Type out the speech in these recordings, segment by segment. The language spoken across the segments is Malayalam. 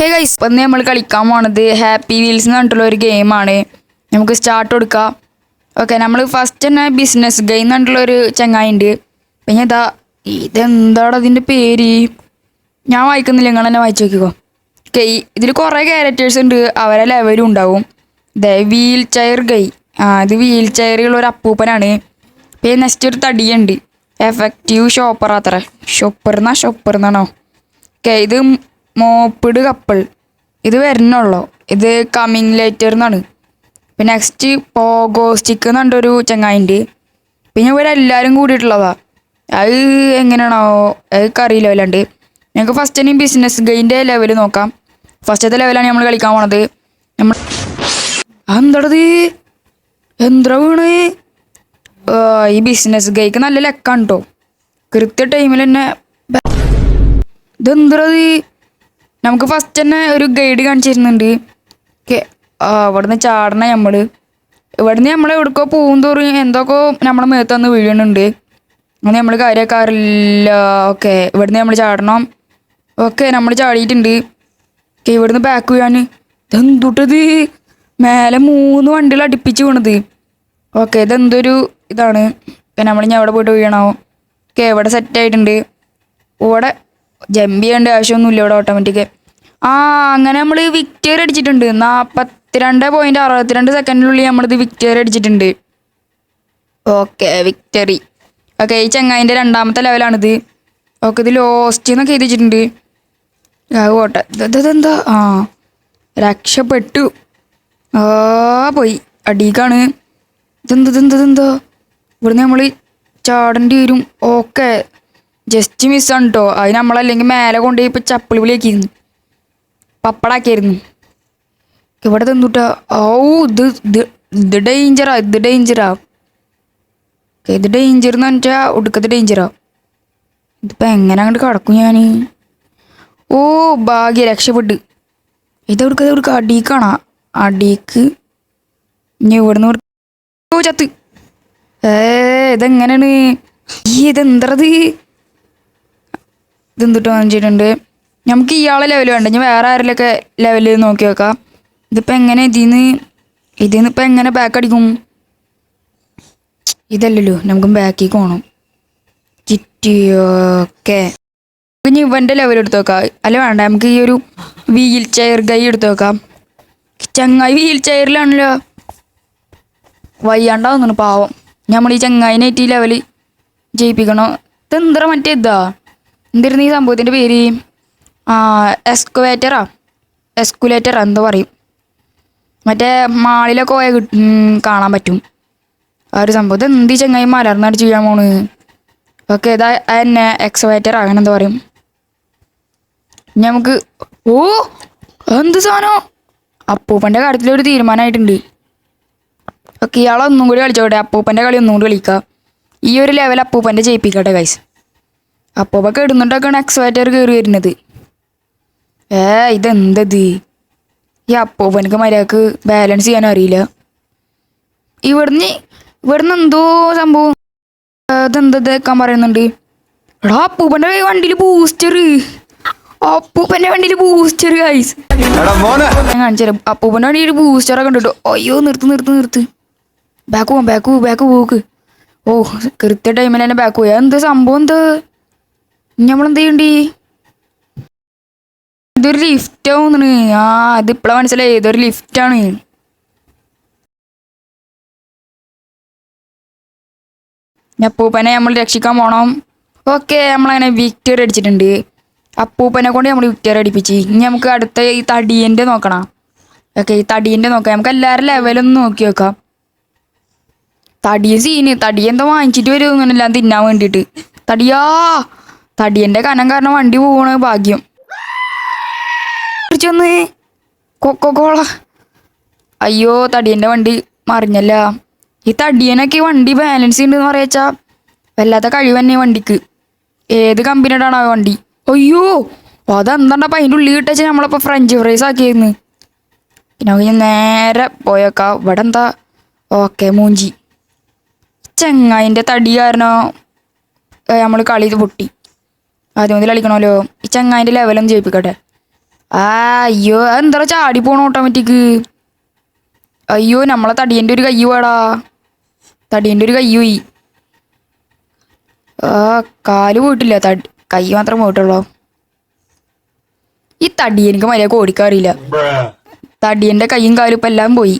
ഹേ ഗൈസ് ഇപ്പം നമ്മൾ കളിക്കാൻ പോണത് ഹാപ്പി വീൽസ് എന്ന് പറഞ്ഞിട്ടുള്ള ഒരു ഗെയിമാണ് നമുക്ക് സ്റ്റാർട്ട് കൊടുക്കാം. ഓക്കെ നമ്മൾ ഫസ്റ്റ് തന്നെ ബിസിനസ് ഗെയിം എന്ന് പറഞ്ഞിട്ടുള്ള ഒരു ചങ്ങായി ഉണ്ട് പിന്നെ ഇതാ ഇതെന്താണ് അതിന്റെ പേര്? ഞാൻ വായിക്കുന്നില്ല നിങ്ങൾ തന്നെ വായിച്ചു നോക്കിക്കോ. ഓക്കെ ഇതിൽ കുറേ ക്യാരക്ടേഴ്സ് ഉണ്ട്. അവരെ ലെവലും ഉണ്ടാവും. ദേ വീൽ ചെയർ ഗൈ ആ ഇത് വീൽ ചെയറുള്ള ഒരു അപ്പൂപ്പനാണ്. പിന്നെ നെക്സ്റ്റ് ഒരു തടിയുണ്ട്. എഫക്റ്റീവ് ഷോപ്പർ അത്ര ഷോപ്പർ എന്നാ ഷോപ്പർ എന്നാണോ ഓക്കെ ഇത് മോപ്പിഡ് കപ്പിൾ ഇത് വരുന്നുള്ളൂ ഇത് കമ്മിങ് ലേറ്റർ എന്നാണ് പിന്നെ നെക്സ്റ്റ് പോഗോസ്റ്റിക് എന്ന് പറഞ്ഞൊരു ചങ്ങായിണ്ട്. പിന്നെ ഇവിടെ എല്ലാവരും കൂടിയിട്ടുള്ളതാ. അത് എങ്ങനെയാണോ അതൊക്കെ അറിയില്ല അല്ലാണ്ട് ഞങ്ങൾക്ക് ഫസ്റ്റ് തന്നെ ബിസിനസ് ഗെയിന്റെ ലെവൽ നോക്കാം. ഫസ്റ്റത്തെ ലെവലാണ് നമ്മൾ കളിക്കാൻ പോണത്. നമ്മൾ എന്താണത് എന്താ വീണ്? ഈ ബിസിനസ് ഗൈക്ക് നല്ല ലെക്കാണ് കേട്ടോ കൃത്യ ടൈമിൽ തന്നെ ഇതെന്തത് നമുക്ക് ഫസ്റ്റ് തന്നെ ഒരു ഗൈഡ് കാണിച്ചിരുന്നുണ്ട്. അവിടുന്ന് ചാടണ നമ്മൾ ഇവിടുന്ന് നമ്മൾ എവിടേക്കോ പോകും തോറും എന്തൊക്കെ നമ്മളെ മേത്ത് വന്ന് വീഴുന്നുണ്ട്. അങ്ങനെ നമ്മൾ കാര്യക്കാറില്ല ഓക്കെ ഇവിടുന്ന് നമ്മൾ ചാടണം. ഓക്കെ നമ്മൾ ചാടിയിട്ടുണ്ട്. ഓക്കെ ഇവിടുന്ന് ബാക്ക് വീഴാൻ. ഇതെന്തുട്ടത്? മേലെ മൂന്ന് വണ്ടികൾ അടുപ്പിച്ച് വീണത്. ഓക്കെ ഇതെന്തൊരു ഇതാണ്? നമ്മൾ ഇനി എവിടെ പോയിട്ട് വീഴണോ? ഓക്കെ ഇവിടെ സെറ്റ് ആയിട്ടുണ്ട്. ഇവിടെ ജമ്പ് ചെയ്യേണ്ട ആവശ്യമൊന്നുമില്ല ഇവിടെ ഓട്ടോമാറ്റിക് ആ അങ്ങനെ നമ്മൾ വിക്ടറി അടിച്ചിട്ടുണ്ട്. നാൽപ്പത്തിരണ്ട് പോയിന്റ് അറുപത്തിരണ്ട് സെക്കൻഡിനുള്ളിൽ നമ്മളിത് വിക്ടറി അടിച്ചിട്ടുണ്ട്. ഓക്കെ വിക്ടറി ഓക്കെ ഈ ചങ്ങായിന്റെ രണ്ടാമത്തെ ലെവലാണിത് ഓക്കെ ഇത് ലോസ്റ്റ് എന്നൊക്കെ എഴുതിച്ചിട്ടുണ്ട് ഓട്ടെ ഇതെന്താ ആ രക്ഷപ്പെട്ടു. ആ പോയി. അടീക്കാണ് ഇതെന്ത് ഇതെന്ത് ഇതെന്താ? ഇവിടുന്ന് നമ്മൾ ചാടേണ്ടി വരും. ഓക്കെ ജസ്റ്റ് മിസ്സാണ് കേട്ടോ അത് നമ്മളല്ലെങ്കിൽ മേലെ കൊണ്ടുപോയി ഇപ്പം ചപ്പിളി വിളിയാക്കിയിരുന്നു. പപ്പടാക്കിയായിരുന്നു. ഇവിടെ തന്നിട്ടാ. ഓ ഇത് ഇത് ഇത് ഡേഞ്ചറാ ഇത് ഡേഞ്ചറാ ഇത് ഡേഞ്ചർ എന്ന് വെച്ചാൽ ഒടുക്കത്തെ ഡേഞ്ചറാ ഇതിപ്പോൾ എങ്ങനെ അങ്ങോട്ട് കിടക്കും ഞാൻ ഓ ഭാഗ്യ രക്ഷപ്പെട്ട്. ഇതെവിടുക്ക ഇതെവിടുക്ക അടീക്കാണ? അടീക്ക്. ഇനി ഇവിടുന്ന് ഇവിട- ഓ ചത്ത്. ഏ ഇതെങ്ങനെയാണ്? ഈ ഇതെന്തത് ഇതെന്തിട്ട് വാങ്ങിച്ചിട്ടുണ്ട് നമുക്ക് ഇയാളെ ലെവൽ വേണ്ട? ഞാൻ വേറെ ആരിലൊക്കെ ലെവൽ നോക്കി നോക്കാം ഇതിപ്പോൾ എങ്ങനെ ഇതിന്ന് ഇതിന്ന് ഇപ്പം എങ്ങനെ ബാക്ക് അടിക്കും? ഇതല്ലല്ലോ നമുക്ക് ബാക്കി പോകണം ചിറ്റിയൊക്കെ. ഇനി ഇവന്റെ ലെവൽ എടുത്ത് നോക്കാം അല്ല വേണ്ട നമുക്ക് ഈ ഒരു വീൽ ചെയർ ഗൈ എടുത്ത് നോക്കാം ചങ്ങായി വീൽ ചെയറിലാണല്ലോ വയ്യാണ്ടാവുന്നു പാവം. നമ്മൾ ഈ ചങ്ങായിനായിട്ട് ഈ ലെവൽ ജയിപ്പിക്കണോ. ഇതെന്തറ മറ്റേ ഇതാ? എന്തായിരുന്നു ഈ സംഭവത്തിന്റെ പേര്? എസ്കുവേറ്ററാ എസ്കുലേറ്ററാ എന്തോ പറയും. മറ്റേ മാളിലൊക്കെ പോയാൽ കാണാൻ പറ്റും. ആ ഒരു സംഭവം. ഇത് ചെങ്ങായി മലർന്നടി ചങ്ങായി മലർന്നടിച്ച് ചെയ്യാൻ പോണ്? ഓക്കെ ഇതാ എന്നെ എക്സവേറ്റർ അങ്ങനെ എന്താ പറയും. ഇനി നമുക്ക് ഓ എന്ത് സാധനം? അപ്പൂപ്പന്റെ കാര്യത്തിൽ ഒരു തീരുമാനമായിട്ടുണ്ട് ഓക്കെ ഇയാളൊന്നും കൂടി കളിച്ചോട്ടെ. അപ്പൂപ്പന്റെ കളി ഒന്നും കൂടി കളിക്കാം. ഈ ഒരു ലെവൽ അപ്പൂപ്പന്റെ ജയിപ്പിക്കട്ടെ ഗൈസ് അപ്പൂപ്പൊക്കെ ഇടുന്നുണ്ടൊക്കെയാണ് എക്സ്വാറ്റർ കയറി വരുന്നത്? ഏ ഇതെന്തത്? ഈ അപ്പോപ്പനക്ക് മര്യാദയ്ക്ക് ബാലൻസ് ചെയ്യാൻ അറിയില്ല. ഇവിടുന്ന് ഇവിടുന്ന് എന്തോ സംഭവം? വെക്കാൻ പറയുന്നുണ്ട്? എടാ അപ്പൂപ്പന്റെ വണ്ടിയിൽ ബൂസ്റ്റർ അപ്പൂപ്പന്റെ വണ്ടിയിൽ ബൂസ്റ്റർ ഗൈസ് ഞാൻ കാണിച്ചു തരാം. അപ്പൂപ്പന്റെ വണ്ടിയിൽ ബൂസ്റ്ററൊക്കെ ഉണ്ടോ അയ്യോ നിർത്ത് നിർത്ത് നിർത്ത്. ബാക്ക് പോവാം ബാക്ക് പോവും ബാക്ക് പോക്ക്. ഓ കൃത്യ ടൈമിൽ തന്നെ ബാക്ക് പോയാ. എന്ത് സംഭവം എന്ത് നമ്മളെന്ത് ചെയ്യണ്ടീ ഇതൊരു ലിഫ്റ്റ് ആവുന്നു ആ ഇത് ഇപ്പളാ മനസ്സിലായി. ഇതൊരു ലിഫ്റ്റാണ്. അപ്പൂപ്പനെ നമ്മൾ രക്ഷിക്കാൻ പോണം. ഓക്കെ നമ്മളങ്ങനെ വിക്ടറി അടിച്ചിട്ടുണ്ട്. അപ്പൂപ്പനെ കൊണ്ട് നമ്മൾ വിക്ടറി അടിപ്പിച്ച്. ഇനി നമുക്ക് അടുത്ത ഈ തടിയന്റെ നോക്കണം. ഓക്കെ ഈ തടിയന്റെ നോക്കാം. നമുക്ക് എല്ലാവരും ലെവലൊന്ന് നോക്കി നോക്കാം. തടിയ സീന് തടിയെന്തോ വാങ്ങിച്ചിട്ട് വരുമെന്നില്ല തിന്നാൻ വേണ്ടിയിട്ട്. തടിയാ തടിയന്റെ കനം കാരണം വണ്ടി പോകണ ഭാഗ്യം. കുറിച്ചൊന്ന് കോള. അയ്യോ തടിയന്റെ വണ്ടി മറിഞ്ഞല്ല. ഈ തടിയനൊക്കെ ഈ വണ്ടി ബാലൻസ് ഉണ്ടെന്ന് പറയാച്ചാ വല്ലാത്ത കഴിവ് തന്നെ വണ്ടിക്ക്. ഏത് കമ്പനിയുടെ ആ വണ്ടി? അയ്യോ അതെന്താ അപ്പം അതിന്റെ ഉള്ളിൽ കിട്ടുവെച്ചാൽ നമ്മളപ്പോൾ ഫ്രഞ്ച് ഫ്രൈസ് ആക്കിയിരുന്നു പിന്നെ നമുക്ക് നേരെ പോയേക്കാം. ഇവിടെ എന്താ ഓക്കെ മൂഞ്ചി. ചെങ്ങായിന്റെ തടി കാരണം നമ്മൾ കളി പൊട്ടി. ആദ്യം മുതൽ കളിക്കണമല്ലോ. ഈ ചങ്ങായിന്റെ ലെവലൊന്നും ജയിപ്പിക്കട്ടെ. ആ അയ്യോ അതെന്താ ചാടി പോണ ഓട്ടോമാറ്റിക് അയ്യോ നമ്മളെ തടിയന്റെ ഒരു കൈ വേടാ. തടിയന്റെ ഒരു കൈ ആ കാൽ പോയിട്ടില്ല. തടി കൈ മാത്രം പോയിട്ടുള്ളൂ. ഈ തടി എനിക്ക് മര്യാദ ഓടിക്കാറിയില്ല തടിയന്റെ കൈയും കാലും ഇപ്പം എല്ലാം പോയി.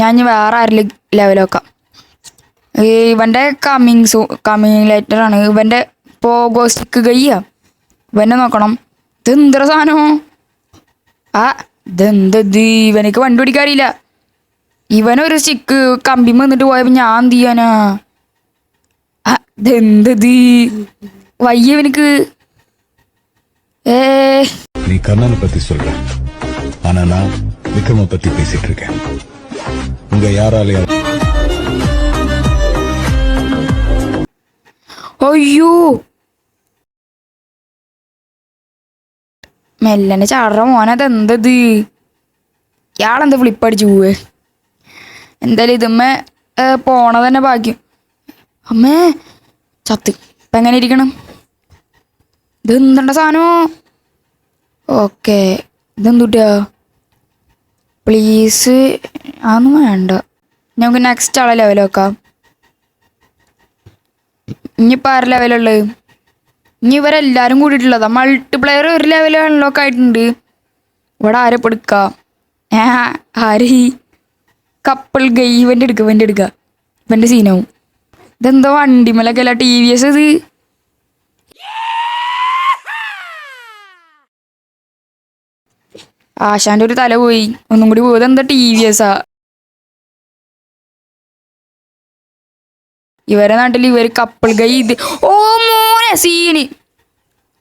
ഞാൻ ഇനി വേറെ ആരിലും ലെവലാക്കാം ഇവന്റെ കമ്മിങ് സൂ കമ്മിങ് ആണ്. ഇവന്റെ പോഗോ സ്റ്റിക്ക് കയ്യാ ഇവനെ നോക്കണം ഇതെന്തര സാധനോ ആ ഇതെന്തത് ഇവനക്ക് വണ്ടി പിടിക്കാറിയില്ല ഇവനൊരു സ്റ്റിക്ക് കമ്പി വന്നിട്ട് പോയപ്പോ ഞാൻ എന്ത് ചെയ്യാനാ ആ ഇതെന്തത് വയ്യ ഇവനക്ക് ഏ நீ கர்ணனை பத்தி சொல்ற ஆனா நான் விக்ரம பத்தி பேசிட்டு இருக்கேன் உங்க யாராலையும் അയ്യോ മെല്ലനെ ചാടറ മോനത് എന്തത് ഇയാളെന്താ ഫ്ലിപ്പടിച്ചു പോവേ? എന്തായാലും ഇതുമ്മേ പോണത് തന്നെ ഭാഗ്യം. അമ്മേ ചത്ത്. ഇപ്പം എങ്ങനെ ഇരിക്കണം? ഇത് എന്തുണ്ട സാധനമോ ഓക്കെ. ഇതെന്തുട്ടാ പ്ലീസ് അതൊന്നും വേണ്ട. നമുക്ക് നെക്സ്റ്റ് ആളെ ലെവൽ ഇനിയിപ്പോൾ ആറ് ലെവലുള്ളത് ഇനി ഇവരെല്ലാരും കൂടിയിട്ടുള്ളതാ. മൾട്ടിപ്ലെയർ ഒരു ലെവൽ അൺലോക്ക് ആയിട്ടുണ്ട്. ഇവിടെ ആരെ പെടുക്ക? ഏ ആര്? കപ്പിൾ ഗൈ ഇവന്റെ എടുക്കുക ഇവന്റെ എടുക്കുക ഇവന്റെ സീനാവും ഇതെന്തോ വണ്ടിമലൊക്കെ അല്ല ടി വി എസ് ഇത്. ആശാന്റെ ഒരു തല പോയി. ഒന്നും കൂടി പോയത് എന്താ ടി വി എസാ ഇവരെ നാട്ടിൽ ഇവർ കപ്പിൾ ഗൈ ഇത്. ഓ സീന്.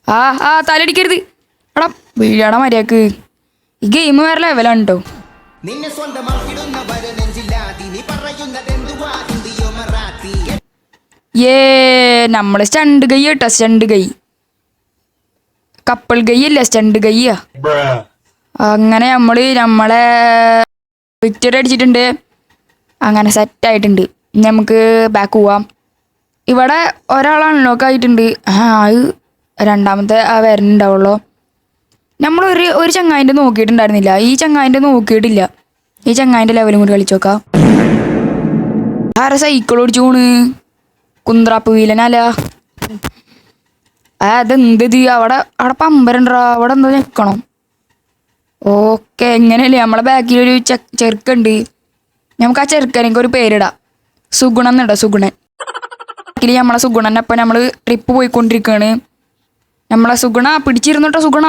ആ ആ തലടിക്കരുത് എടാ വീഴാടാ മര്യാക്ക് ഈ ഗെയിം വേറെ ലെവലാണ് കേട്ടോ നിന്നെ നീ പറയുന്നതെന്തുവാ ഹിന്ദിയോ മറാത്തി? ഏ നമ്മൾ സ്റ്റണ്ട് കൈ കേട്ടോ സ്റ്റണ്ട് കൈ കപ്പിൾ കൈ അല്ല സ്റ്റണ്ട് കൈയാ അങ്ങനെ നമ്മൾ നമ്മളെ വിക്ടറി അടിച്ചിട്ടുണ്ട്. അങ്ങനെ സെറ്റ് ആയിട്ടുണ്ട്. നമുക്ക് ബാക്ക് പോവാം. ഇവിടെ ഒരാൾ അൺലോക്ക് ആയിട്ടുണ്ട് അത് രണ്ടാമത്തെ ആ വരുന്നുണ്ടാവുള്ളൂ നമ്മൾ ഒരു ഒരു ചങ്ങായിന്റെ നോക്കിയിട്ടുണ്ടായിരുന്നില്ല. ഈ ചങ്ങായിന്റെ നോക്കിയിട്ടില്ല. ഈ ചങ്ങായിന്റെ ലെവലും കൂടി കളിച്ചു നോക്കാം ആരെ സൈക്കിൾ ഓടിച്ചു പോണ്? കുന്ത്രാപ്പ് വീലനല്ല ആ ഇത്? അവിടെ അവിടെ പമ്പരണ്ടാ അവിടെ എന്താ നിൽക്കണം ഓക്കെ എങ്ങനെയല്ലേ? നമ്മളെ ബാക്കിലൊരു ചെറുക്കുണ്ട്. നമുക്ക് ആ ചെറുക്കനൊക്കെ ഒരു പേരിടാം. സുഗുണൻ എന്നിടാം സുഗുണൻ. ബാക്കിൽ നമ്മളെ സുഗുണൻ അപ്പം നമ്മൾ ട്രിപ്പ് പോയിക്കൊണ്ടിരിക്കുകയാണ് നമ്മളെ സുഗുണ പിടിച്ചിരുന്നോട്ടോ സുഗുണ.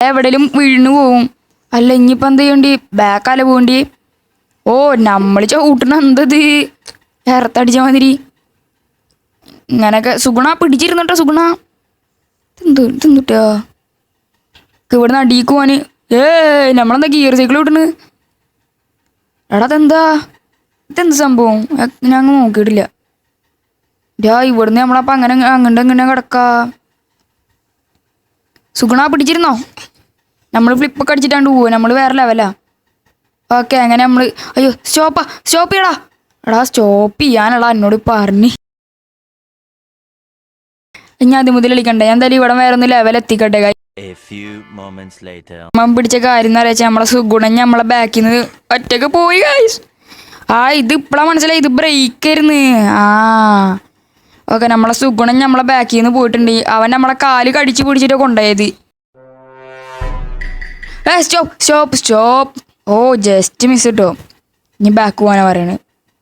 എവിടെയും വീണു പോവും. അല്ല ഇനിയിപ്പോൾ എന്ത് ചെയ്യണ്ടി? ബാക്കല്ല പോകണ്ടി ഓ നമ്മൾ ചവിട്ടണ എന്തത്? ഇറത്തടിച്ച മാതിരി. ഇങ്ങനൊക്കെ സുഗുണ പിടിച്ചിരുന്നോട്ടോ സുഗുണ. തിന്തു ഇതെന്തുട്ടാ? ഇവിടുന്ന് അടിക്ക് പോവാന്. ഏ നമ്മളെന്താ ഗിയർ സൈക്കിൾ വിട്ടണ് എടാ അതെന്താ? ഇതെന്ത് സംഭവം? ഞങ്ങൾ നോക്കിയിട്ടില്ല. ഡാ ഇവിടുന്ന് നമ്മളപ്പ അങ്ങനെ അങ്ങോട്ട് ഇങ്ങനെ കിടക്കാ. സുഗുണ പിടിച്ചിരുന്നോ? നമ്മൾ ഫ്ലിപ്പൊക്കെ അടിച്ചിട്ടാണ്ട് പോവുക നമ്മൾ വേറെ ലെവലാ ഓക്കെ അങ്ങനെ നമ്മൾ അയ്യോ സ്റ്റോപ്പാ സ്റ്റോപ്പ് ചെയ്യടാ. എടാ സ്റ്റോപ്പ് ചെയ്യാനടാ എന്നോട് പറഞ്ഞ്. ഞാൻ അത് മുതൽ കളിക്കണ്ടേ ഞാൻ എന്തായാലും ഇവിടെ വേറെ ഒന്ന് ലെവൽ എത്തിക്കട്ടെ. അമ്മ പിടിച്ച കാര്യം എന്ന് അറിയാച്ചാൽ നമ്മളെ സുഗുണൻ നമ്മളെ ബാക്കിൽ നിന്ന് ഒറ്റയ്ക്ക് പോയി ആ ഇത് ഇപ്പളാ മനസ്സിലായി ഇത് ബ്രേക്ക് ആയിരുന്നു. ആ. ഓക്കെ നമ്മളെ സുഗുണൻ നമ്മളെ ബാക്കിൽ നിന്ന് പോയിട്ടുണ്ട്. അവൻ നമ്മളെ കാൽ കടിച്ചു പിടിച്ചിട്ട് കൊണ്ടുപോയത്. ഏ സ്റ്റോപ്പ് സ്റ്റോപ്പ് സ്റ്റോപ്പ്. ഓ ജസ്റ്റ് മിസ് കിട്ടോ ഇനി ബാക്ക് പോകാനാ പറയണത്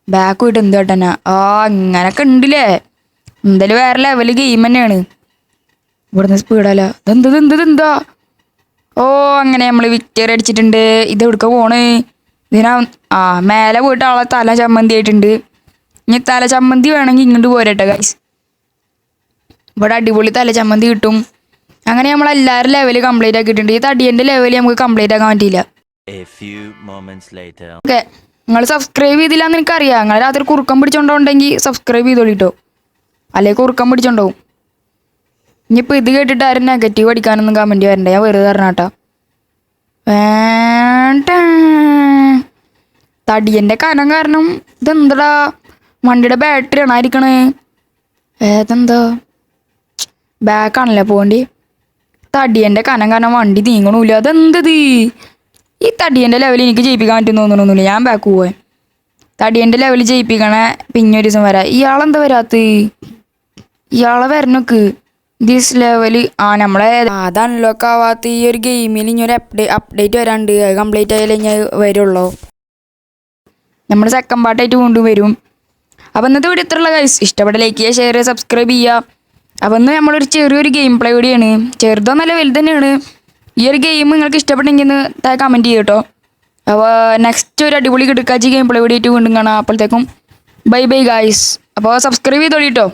ബാക്ക് പോയിട്ട് എന്ത് കേട്ടനാ? ആ ഇങ്ങനൊക്കെ ഉണ്ടല്ലേ? എന്തായാലും വേറെ ലെവൽ ഗെയിം തന്നെയാണ്. ഇവിടുന്ന് സ്പീഡല്ല ഇതെന്തത് എന്തത് എന്താ ഓ അങ്ങനെ നമ്മൾ വിക്ടറി അടിച്ചിട്ടുണ്ട്. ഇത് എവിടുക്ക പോണ്? ഇതിനാ ആ മേലെ പോയിട്ട് ആളെ തല ചമ്മന്തി ആയിട്ടുണ്ട്. ഇനി തല ചമ്മന്തി വേണമെങ്കിൽ ഇങ്ങോട്ട് പോരട്ടെ ഗൈസ് ഇവിടെ അടിപൊളി തല ചമ്മന്തി കിട്ടും. അങ്ങനെ നമ്മൾ എല്ലാവരും ലെവൽ കംപ്ലീറ്റ് ആക്കിയിട്ടുണ്ട്. ഈ തടിയന്റെ ലെവൽ നമുക്ക് കംപ്ലീറ്റ് ആക്കാൻ പറ്റിയില്ല. ഓക്കെ നിങ്ങൾ സബ്സ്ക്രൈബ് ചെയ്തില്ല എന്ന് എനിക്കറിയാം. നിങ്ങൾ രാത്രി കുറുക്കം പിടിച്ചോണ്ടോണ്ടെങ്കിൽ സബ്സ്ക്രൈബ് ചെയ്തോളിട്ടോ. അല്ലെങ്കിൽ കുറുക്കം പിടിച്ചോണ്ടാവും. ഇനിയിപ്പോൾ ഇത് കേട്ടിട്ട് ആരും നെഗറ്റീവ് അടിക്കാനൊന്നും കമന്റ് വരണ്ട ഞാൻ വെറുതെ പറഞ്ഞാട്ടാ. വേണ്ട. തടിയന്റെ കനം കാരണം ഇതെന്തടാ? വണ്ടിയുടെ ബാറ്ററി ആണ് ആയിരിക്കണേ ഏതെന്താ ബാക്കാണല്ലേ പോകണ്ടി തടിയന്റെ കനം കാരണം വണ്ടി നീങ്ങണമില്ല അതെന്തത്? ഈ തടിയന്റെ ലെവൽ എനിക്ക് ജയിപ്പിക്കാൻ പറ്റും തോന്നണമെന്നില്ല ഞാൻ ബാക്ക് പോവാൻ തടിയന്റെ ലെവൽ ജയിപ്പിക്കണ പിന്നെ ഒരു ദിവസം വരാം. ഇയാളെന്താ വരാത്ത ഇയാളെ വരണക്ക്. ദിസ് ലെവൽ ആ നമ്മളെ അത് അൺലോക്ക് ആവാത്ത ഈ ഒരു ഗെയിമിൽ ഇനി ഒരു അപ്ഡേ അപ്ഡേറ്റ് വരാണ്ട്. അത് കംപ്ലീറ്റ് ആയാലേ ഞാൻ വരുള്ളൂ. നമ്മൾ സെക്കൻഡ് പാർട്ടായിട്ട് വീണ്ടും അപ്പം ഇന്നത്തെ വീഡിയോ ഇത്രയുള്ള ഗൈസ് ഇഷ്ടപ്പെട്ട ലൈക്ക് ചെയ്യുക ഷെയർ ചെയ്യുക സബ്സ്ക്രൈബ് ചെയ്യുക. അപ്പം ഇന്ന് നമ്മളൊരു ചെറിയൊരു ഗെയിം പ്ലേ കൂടിയാണ് ചെറുതോ നല്ല വലുത് തന്നെയാണ്. ഈ ഒരു ഗെയിം നിങ്ങൾക്ക് ഇഷ്ടപ്പെട്ടെങ്കിൽ ഒന്ന് താഴെ കമന്റ് ചെയ്യും കേട്ടോ അപ്പോൾ നെക്സ്റ്റ് ഒരു അടിപൊളി കിടക്കാച്ചി ഗെയിം പ്ലേ കൂടിയിട്ട് വീണ്ടും കാണാം. അപ്പോഴത്തേക്കും ബൈ ബൈ ഗായ്സ് അപ്പോൾ സബ്സ്ക്രൈബ് ചെയ്തോളി കേട്ടോ